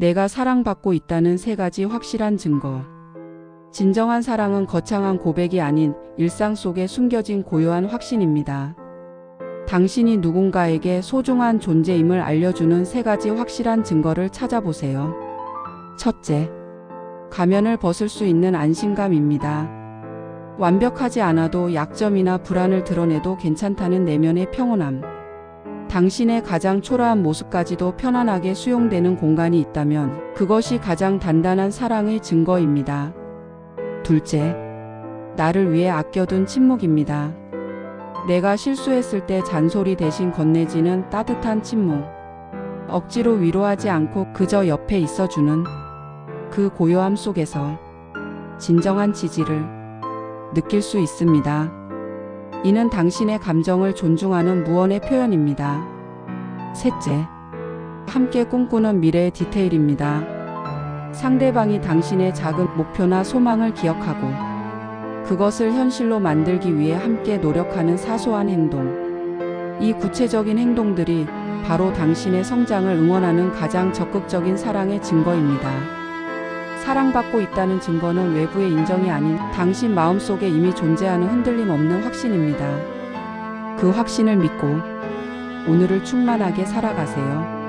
내가 사랑받고 있다는 세 가지 확실한 증거. 진정한 사랑은 거창한 고백이 아닌 일상 속에 숨겨진 고요한 확신입니다. 당신이 누군가에게 소중한 존재임을 알려주는 세 가지 확실한 증거를 찾아보세요. 첫째, 가면을 벗을 수 있는 안심감입니다. 완벽하지 않아도 약점이나 불안을 드러내도 괜찮다는 내면의 평온함. 당신의 가장 초라한 모습까지도 편안하게 수용되는 공간이 있다면 그것이 가장 단단한 사랑의 증거입니다. 둘째, 나를 위해 아껴둔 침묵입니다. 내가 실수했을 때 잔소리 대신 건네지는 따뜻한 침묵. 억지로 위로하지 않고 그저 옆에 있어주는 그 고요함 속에서 진정한 지지를 느낄 수 있습니다. 이는 당신의 감정을 존중하는 무언의 표현입니다. 셋째, 함께 꿈꾸는 미래의 디테일입니다. 상대방이 당신의 작은 목표나 소망을 기억하고 그것을 현실로 만들기 위해 함께 노력하는 사소한 행동. 이 구체적인 행동들이 바로 당신의 성장을 응원하는 가장 적극적인 사랑의 증거입니다. 사랑받고 있다는 증거는 외부의 인정이 아닌 당신 마음속에 이미 존재하는 흔들림 없는 확신입니다. 그 확신을 믿고 오늘을 충만하게 살아가세요.